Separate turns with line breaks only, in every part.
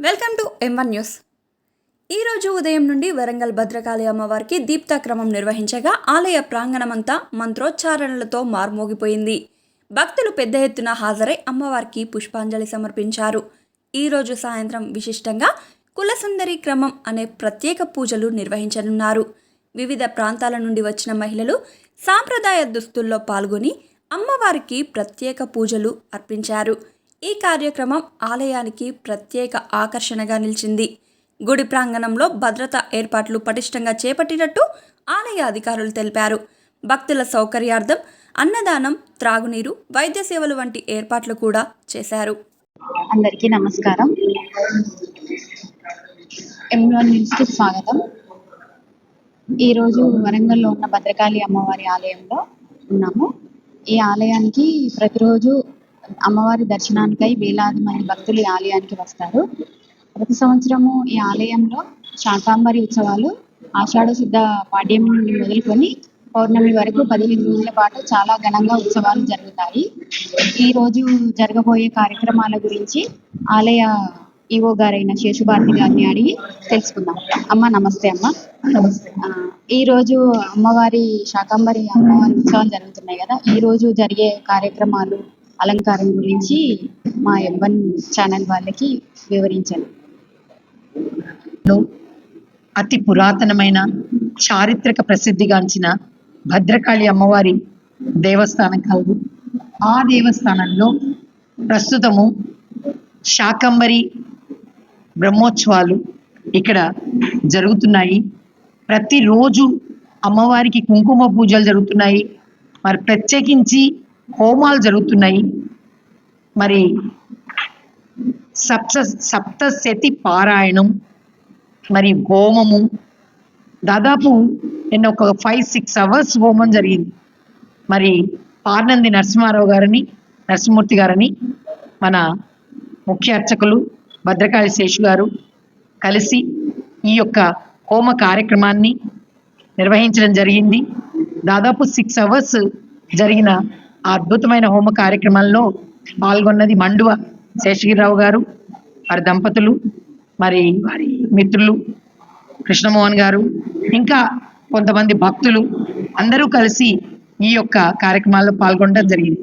Welcome to M news ఈరోజు ఉదయం నుండి వరంగల్ భద్రకాళి అమ్మవారికి దీప్తాక్రమం నిర్వహించగా ఆలయ ప్రాంగణమంతా మంత్రోచ్చారణలతో మార్మోగిపోయింది. భక్తులు పెద్ద ఎత్తున హాజరై అమ్మవారికి పుష్పాంజలి సమర్పించారు. ఈరోజు సాయంత్రం విశిష్టంగా కులసుందరి క్రమం అనే ప్రత్యేక పూజలు నిర్వహించనున్నారు. వివిధ ప్రాంతాల నుండి వచ్చిన మహిళలు సాంప్రదాయ దుస్తుల్లో పాల్గొని అమ్మవారికి ప్రత్యేక పూజలు అర్పించారు. ఈ కార్యక్రమం ఆలయానికి ప్రత్యేక ఆకర్షణగా నిలిచింది. గుడి ప్రాంగణంలో భద్రతా ఏర్పాట్లు పటిష్టంగా చేపట్టినట్టు ఆలయ అధికారులు తెలిపారు. భక్తుల సౌకర్యార్థం అన్నదానం త్రాగునీరు వైద్య సేవలు వంటి ఏర్పాట్లు కూడా చేశారు.
అందరికీ నమస్కారం. ఎంఆర్ న్యూస్కి స్వాగతం. ఈరోజు వరంగల్లో ఉన్న భద్రకాళి అమ్మవారి ఆలయంలో ఉన్నాము. ఈ ఆలయానికి ప్రతిరోజు అమ్మవారి దర్శనానికై వేలాది మంది భక్తులు ఈ ఆలయానికి వస్తారు. ప్రతి సంవత్సరము ఈ ఆలయంలో శాకాంబరి ఉత్సవాలు ఆషాఢ శుద్ధ పాడ్యమి నుండి మొదలుకొని పౌర్ణమి వరకు పదిహేను రోజుల పాటు చాలా ఘనంగా ఉత్సవాలు జరుగుతాయి. ఈ రోజు జరగబోయే కార్యక్రమాల గురించి ఆలయ ఈవో గారైన శేషుభారతి గారిని అడిగి తెలుసుకుందాం. అమ్మ నమస్తే అమ్మ. నమస్తే. ఈ రోజు అమ్మవారి శాకంబరి అమ్మవారి ఉత్సవాలు జరుగుతున్నాయి కదా. ఈ రోజు జరిగే కార్యక్రమాలు అలంకారం గురించి మా ఎంబన్ ఛానల్ వాళ్ళకి
వివరించాను. అతి పురాతనమైన చారిత్రక ప్రసిద్ధిగాంచిన భద్రకాళి అమ్మవారి దేవస్థానం కలదు ఆ దేవస్థానంలో ప్రస్తుతము శాకంబరి బ్రహ్మోత్సవాలు ఇక్కడ జరుగుతున్నాయి. ప్రతిరోజు అమ్మవారికి కుంకుమ పూజలు జరుగుతున్నాయి. మరి ప్రత్యేకించి హోమాలు జరుగుతున్నాయి. మరి సప్త సప్తశతి పారాయణం మరి హోమము. దాదాపు నిన్న ఒక ఫైవ్ సిక్స్ అవర్స్ హోమం జరిగింది. మరి పార్నంది నరసింహారావు గారిని నరసింహమూర్తి గారని మన ముఖ్య అర్చకులు భద్రకాళి శేషు గారు కలిసి ఈ యొక్క హోమ కార్యక్రమాన్ని నిర్వహించడం జరిగింది. దాదాపు సిక్స్ అవర్స్ జరిగిన ఆ అద్భుతమైన హోమ కార్యక్రమంలో పాల్గొన్నది మండువ శేషగిరిరావు గారు వారి దంపతులు మరి వారి మిత్రులు కృష్ణమోహన్ గారు ఇంకా కొంతమంది భక్తులు అందరూ కలిసి ఈ యొక్క కార్యక్రమాల్లో పాల్గొనడం జరిగింది.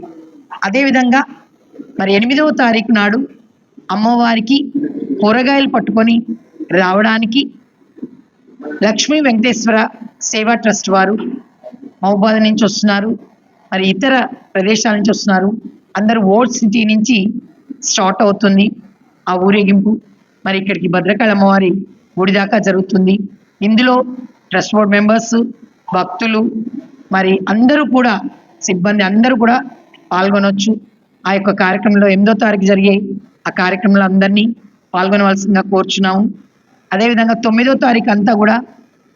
అదేవిధంగా మరి ఎనిమిదవ తారీఖు నాడు అమ్మవారికి కూరగాయలు పట్టుకొని రావడానికి లక్ష్మీ వెంకటేశ్వర సేవా ట్రస్ట్ వారు మహబాద్ నుంచి వస్తున్నారు. మరి ఇతర ప్రదేశాల నుంచి వస్తున్నారు. అందరూ ఓల్డ్ సిటీ నుంచి స్టార్ట్ అవుతుంది ఆ ఊరేగింపు. మరి ఇక్కడికి భద్రకాళి అమ్మవారి గుడి దాకా జరుగుతుంది. ఇందులో ట్రస్ట్ బోర్డ్ మెంబర్స్ భక్తులు మరి అందరూ కూడా సిబ్బంది అందరూ కూడా పాల్గొనవచ్చు ఆ యొక్క కార్యక్రమంలో ఎనిమిదో తారీఖు జరిగే ఆ కార్యక్రమంలో అందరినీ పాల్గొనవలసిందిగా కోరుచున్నాము. అదేవిధంగా తొమ్మిదో తారీఖు అంతా కూడా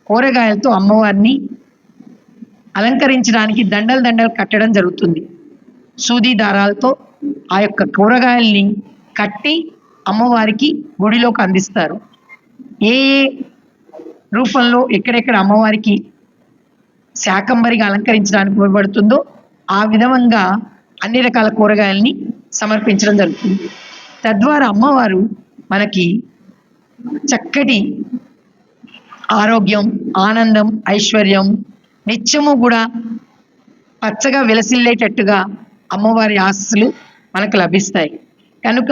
కూరగాయలతో అమ్మవారిని అలంకరించడానికి దండలు దండలు కట్టడం జరుగుతుంది. సూది దారాలతో ఆ యొక్క కూరగాయల్ని కట్టి అమ్మవారికి గుడిలోకి అందిస్తారు. ఏ ఏ రూపంలో ఎక్కడెక్కడ అమ్మవారికి శాకంబరిగా అలంకరించడానికి ఉపయోగపడుతుందో ఆ విధంగా అన్ని రకాల కూరగాయల్ని సమర్పించడం జరుగుతుంది. తద్వారా అమ్మవారు మనకి చక్కటి ఆరోగ్యం ఆనందం ఐశ్వర్యం నిత్యము కూడా పచ్చగా విలసిల్లేటట్టుగా అమ్మవారి ఆశస్సులు మనకు లభిస్తాయి. కనుక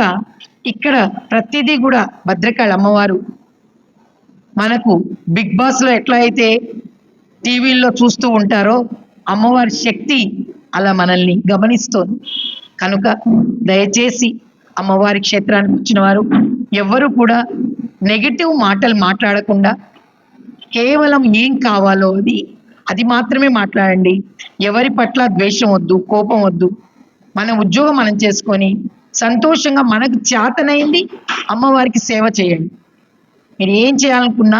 ఇక్కడ ప్రతిదీ కూడా భద్రకాళి అమ్మవారు మనకు బిగ్ బాస్లో ఎట్లా అయితే టీవీల్లో చూస్తూ ఉంటారో అమ్మవారి శక్తి అలా మనల్ని గమనిస్తోంది. కనుక దయచేసి అమ్మవారి క్షేత్రానికి వచ్చిన వారు ఎవ్వరూ కూడా నెగిటివ్ మాటలు మాట్లాడకుండా కేవలం ఏం కావాలో అది అది మాత్రమే మాట్లాడండి. ఎవరి పట్ల ద్వేషం వద్దు కోపం వద్దు. మన ఉద్యోగం మనం చేసుకొని సంతోషంగా మనకు చేతనైంది అమ్మవారికి సేవ చేయండి. మీరు ఏం చేయాలనుకున్నా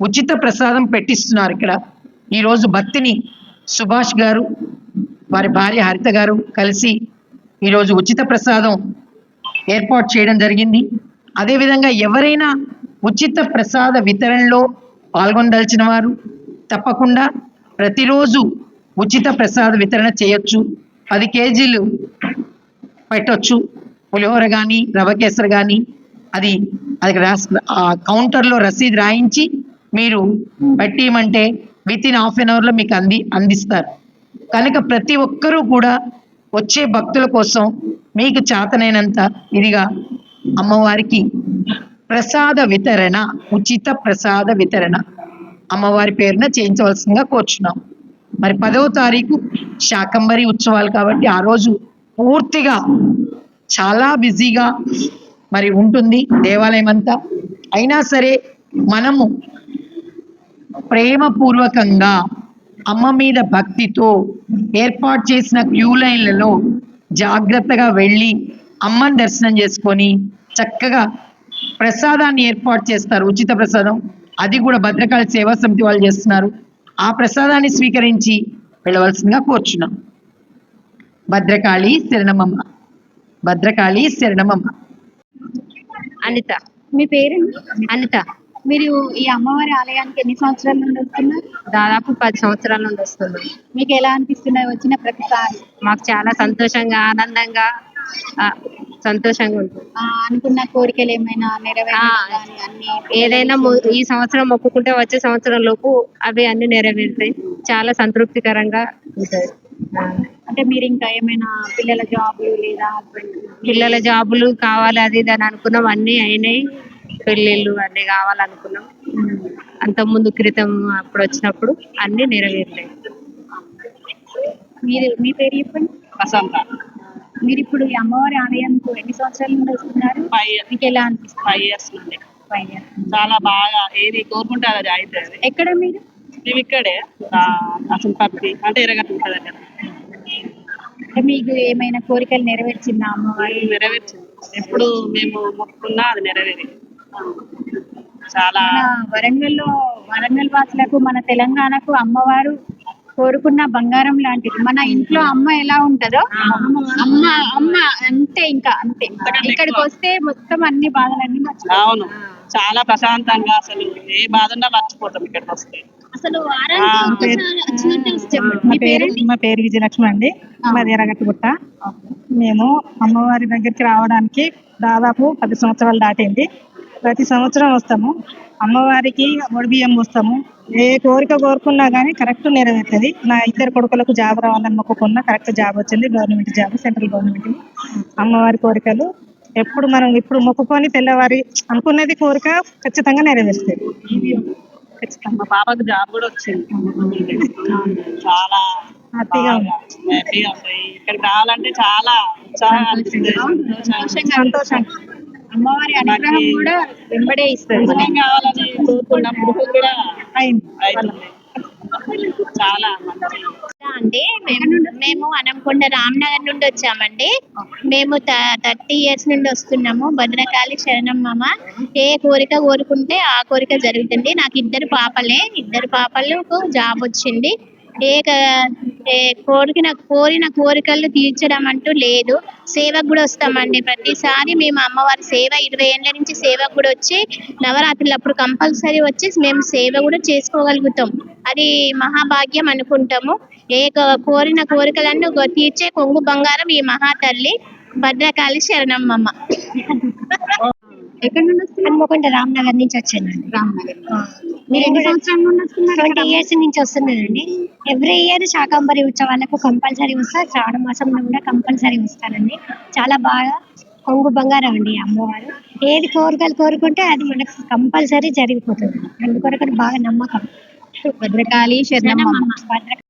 ఉచిత ప్రసాదం పెట్టిస్తున్నారు ఇక్కడ. ఈరోజు భక్తిని సుభాష్ గారు వారి భార్య హరిత గారు కలిసి ఈరోజు ఉచిత ప్రసాదం ఏర్పాటు చేయడం జరిగింది. అదేవిధంగా ఎవరైనా ఉచిత ప్రసాద వితరణలో పాల్గొనదలిచిన వారు తప్పకుండా ప్రతిరోజు ఉచిత ప్రసాద వితరణ చేయొచ్చు. పది కేజీలు పెట్టొచ్చు. పులిహోర కానీ రవ కానీ అది అది రాస్ ఆ కౌంటర్లో రసీదు రాయించి మీరు పెట్టేయమంటే విత్ ఇన్ హాఫ్ అన్ అవర్లో మీకు అంది అందిస్తారు. కనుక ప్రతి ఒక్కరూ కూడా వచ్చే భక్తుల కోసం మీకు చేతనైనంత ఇదిగా అమ్మవారికి ప్రసాద వితరణ ఉచిత ప్రసాద వితరణ. అమ్మవారి పేరున చేయించవలసిందిగా కోరుచున్నాం. మరి పదవ తారీఖు శాకంబరి ఉత్సవాలు కాబట్టి ఆ రోజు పూర్తిగా చాలా బిజీగా మరి ఉంటుంది దేవాలయం అంతా. అయినా సరే మనము ప్రేమపూర్వకంగా అమ్మ మీద భక్తితో ఏర్పాటు చేసిన క్యూ లైన్లలో జాగ్రత్తగా వెళ్ళి అమ్మని దర్శనం చేసుకొని చక్కగా ప్రసాదాన్ని ఏర్పాటు చేస్తారు. ఉచిత ప్రసాదం. అది కూడా భద్రకాళి సేవా సమితి వాళ్ళు చేస్తున్నారు. ఆ ప్రసాదాన్ని స్వీకరించి వెళ్ళవలసిందిగా కోరుచున్నాం. భద్రకాళి శరణమమ్మ. భద్రకాళి శరణమమ్మ.
అనిత.
మీ పేరండి?
అనిత.
మీరు ఈ అమ్మవారి ఆలయానికి ఎన్ని సంవత్సరాల నుండి వస్తున్నారు?
దాదాపు పది సంవత్సరాల నుండి వస్తున్నాం
మీకు ఎలా అనిపిస్తున్నాయి వచ్చిన ప్రతిసారి?
మాకు చాలా సంతోషంగా ఆనందంగా ఆ, సంతోషంగా ఉంటుంది.
ఆ, అనుకున్న కోరికలు ఏమైనా
ఆ,
నెరవేరాలి
ఏదైనా మొ- ఈ సంవత్సరం మొక్కుకుంటే వచ్చే సంవత్సరం లోపు అవి అన్ని నెరవేరుతాయి. చాలా సంతృప్తికరంగా ఉంటుంది ఆ,
అంటే మీరు ఇంకా ఏమైనా పిల్లల జాబులు లేదా హస్బెండ్
పిల్లల జాబులు కావాలి అది ఇది అని అనుకున్నాం అన్ని అయినాయి. పెళ్ళిళ్ళు అన్ని కావాలనుకున్నాం. అంత ముందు క్రితం అప్పుడు వచ్చినప్పుడు అన్ని నెరవేరుతాయి.
మీరు మీ పేరు చెప్పండి?
వసంత
మీరు ఇప్పుడు ఈ అమ్మవారి ఆలయానికి ఎన్ని సంవత్సరాల నుండి వస్తున్నారు?
ఫైవ్
మీకు ఎలా అనిపిస్తుంది?
ఫైవ్ ఇయర్స్ నుండి.
పైన.
చాలా బాగా ఏది కోరుకుంటే అది అవుతుంది
ఎక్కడ మీరు?
మేము ఇక్కడే అసలు పత్తి అంటే ఎరగట్టు దగ్గర.
అంటే మీకు ఏమైనా కోరికలు నెరవేర్చిందా అమ్మవారి?
నెరవేర్చింది. ఎప్పుడు మేము మొక్కుకున్నా అది నెరవేరింది చాలా
వరంగల్లో వరంగల్ వాసులకు మన తెలంగాణకు అమ్మవారు కోరుకున్న బంగారం లాంటిది. మన ఇంట్లో అమ్మ ఎలా ఉంటుందో అమ్మ అమ్మ అంతే ఇంకా అంతే. ఇక్కడికి వస్తే మొత్తం అన్ని బాధలన్నీ మర్చిపోతాం.
అవును. చాలా ప్రశాంతంగా అసలు ఏ బాధ ఉన్నా మర్చిపోతాం ఇక్కడికి వస్తే.
అసలు
మా పేరు మా పేరు విజయలక్ష్మి అండి. మాది ఎర్రగట్టుగుట్ట మేము అమ్మవారి దగ్గరికి రావడానికి దాదాపు పది సంవత్సరాలు దాటింది. ప్రతి సంవత్సరం వస్తాము. అమ్మవారికి బియ్యం వస్తాము ఏ కోరిక కోరుకున్నా కానీ కరెక్ట్ నెరవేరుతుంది. నా ఇద్దరు కొడుకులకు జాబ్ రావాలని మొక్కుకున్నా కరెక్ట్ జాబ్ వచ్చింది. గవర్నమెంట్ జాబ్ సెంట్రల్ గవర్నమెంట్ అమ్మవారి కోరికలు ఎప్పుడు మనం ఇప్పుడు మొక్కుకొని తెల్లవారి అనుకున్నది కోరిక ఖచ్చితంగా నెరవేరుస్తుంది ఖచ్చితంగా.
పాపకు జాబ్ కూడా వచ్చింది. చాలా
హ్యాపీగా.
హ్యాపీగా ఇక్కడికి రావాలంటే చాలా
సంతోషంగా
అమ్మవారి అనుగ్రహం కూడా వెంబడే ఇస్తుంది
ఏం కావాలని కోరుకున్నప్పుడు కూడా
అయింది.
చాలా మంచి
మేము మేము అనంకొండ రామ్నగర్ నుండి వచ్చామండి. మేము థర్టీ ఇయర్స్ నుండి వస్తున్నాము. భద్రకాళి శరణమ్మ ఏ కోరిక కోరుకుంటే ఆ కోరిక జరుగుతుంది. నాకు ఇద్దరు పాపలే. ఇద్దరు పాపలకు జాబ్ వచ్చింది. ఏ క- ఏ కోరిన కోరిన కోరికలు తీర్చడం అంటూ లేదు. సేవకు కూడా వస్తామండి. ప్రతిసారి మేము అమ్మవారి సేవ ఇరవై ఏళ్ళ నుంచి సేవకు కూడా వచ్చి నవరాత్రులు అప్పుడు కంపల్సరీ వచ్చి మేము సేవ కూడా చేసుకోగలుగుతాం. అది మహాభాగ్యం అనుకుంటాము. ఏ కోరిన కోరికలను తీర్చే కొంగు బంగారం ఈ మహాతల్లి భద్రకాళి శరణమ్మమ్మ
ఎక్కడి నుండి వస్తున్నారు?
హన్మకొండ రామ్నగర్ నుంచి వచ్చానండి.
రామనగర్. మీరు ఎన్ని సంవత్సరాల నుండి వస్తున్నారు
ట్వంటీ ఇయర్స్ నుంచి వస్తున్నానండి. ఎవ్రీ ఇయర్ శాకంబరి ఉత్సవాలకు కంపల్సరీ వస్తా. శ్రావణ మాసంలో కూడా కంపల్సరీ వస్తానండి. చాలా బాగా కొంగు బంగారం అండి అమ్మవారు. ఏది కోరికలు కోరుకుంటే అది మనకు కంపల్సరీ జరిగిపోతుంది. అందుకొరకు బాగా నమ్మకం.
భద్రకాళి శరణమ్మ.
భద్ర